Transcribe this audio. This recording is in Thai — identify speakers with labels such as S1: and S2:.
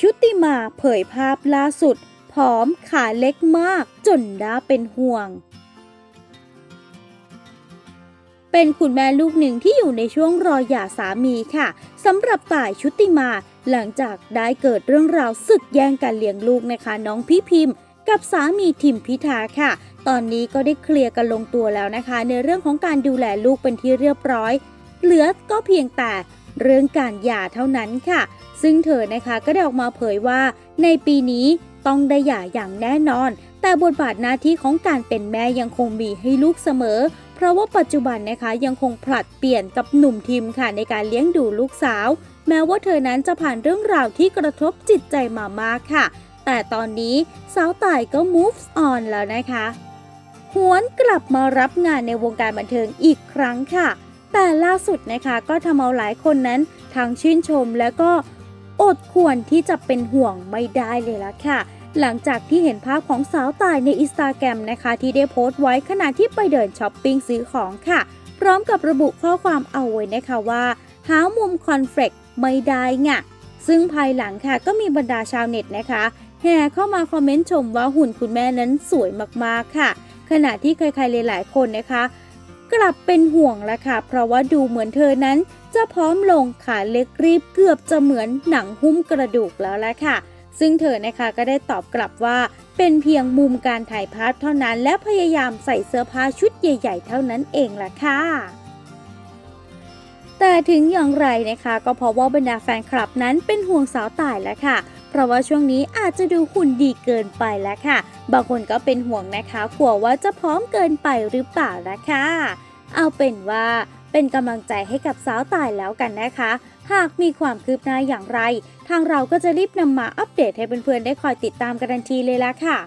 S1: ชุติมาเผยภาพล่าสุด ผอมขาเล็กมากจนน่าเป็นห่วง เป็นคุณแม่ลูกหนึ่งที่อยู่ในช่วงรอหย่าสามีค่ะสำหรับต่ายชุติมาหลังจากได้เกิดเรื่องราวศึกแย่งการเลี้ยงลูกนะคะ น้องพี่พิมพ์ กับสามีทิมพิธาค่ะ ตอนนี้ก็ได้เคลียร์กันลงตัวแล้วนะคะ ในเรื่องของการดูแลลูกเป็นที่เรียบร้อย เหลือก็เพียงแต่ เรื่องการหย่าเท่านั้นค่ะ ซึ่งเธอนะคะก็ได้ออกมาเผยว่า ในปีนี้ต้องได้หย่าอย่างแน่นอน แต่บทบาทหน้าที่ของการเป็นแม่ยังคงมีให้ลูกเสมอ เพราะว่าปัจจุบันนะคะยังคงผลัดเปลี่ยนกับหนุ่มทิมค่ะในการเลี้ยงดูลูกสาว แม้ว่าเธอนั้นจะผ่านเรื่องราวที่กระทบจิตใจมามากค่ะ แต่ตอนนี้สาวต่ายก็ moves on แล้วนะคะหวนกลับมารับงานในวงการบันเทิงอีกครั้งค่ะ แต่ล่าสุดนะคะก็ทำเอาหลายคนนั้นทั้งชื่นชมแล้วก็อดควรที่จะเป็นห่วงไม่ได้เลยละค่ะ หลังจากที่เห็นภาพของสาวตายในอินสตาแกรมนะคะ ที่ได้โพสต์ไว้ขณะที่ไปเดินช้อปปิ้งซื้อของค่ะ พร้อมกับระบุข้อความเอาไว้นะคะว่า หามุมคอนเฟลกไม่ได้ไงซึ่งภายหลังค่ะก็มีบรรดาชาวเน็ตนะคะ แห่เข้ามาคอมเมนต์ชมว่าหุ่นคุณแม่นั้นสวยมากๆค่ะ ขณะที่ใครๆหลายๆคนนะคะ กลับเป็นห่วงแล้วค่ะ เพราะว่าดูเหมือนเธอนั้น จะพร้อมลงขาเล็กรีบเกือบจะเหมือนหนังหุ้มกระดูกแล้วละค่ะ ซึ่งเธอนะคะก็ได้ตอบกลับว่า เป็นเพียงมุมการถ่ายภาพเท่านั้น และพยายามใส่เสื้อผ้าชุดใหญ่ ๆ เท่านั้นเองล่ะค่ะแต่ถึงอย่างไรนะคะ ก็เพราะว่าบรรดาแฟนคลับนั้นเป็นห่วงสาวต่ายแล้วค่ะ เพราะว่าช่วงนี้อาจจะดูหุ่นดีเกินไปแล้วค่ะ บางคนก็เป็นห่วงนะคะกลัวว่าจะพร้อมเกินไปหรือเปล่านะคะ เอาเป็นว่าเป็นกำลังใจให้กับสาวตายแล้วกันนะคะ หากมีความคืบหน้าอย่างไร ทางเราก็จะรีบนำมาอัปเดตให้เพื่อนๆได้คอยติดตามกันทันทีเลยละค่ะ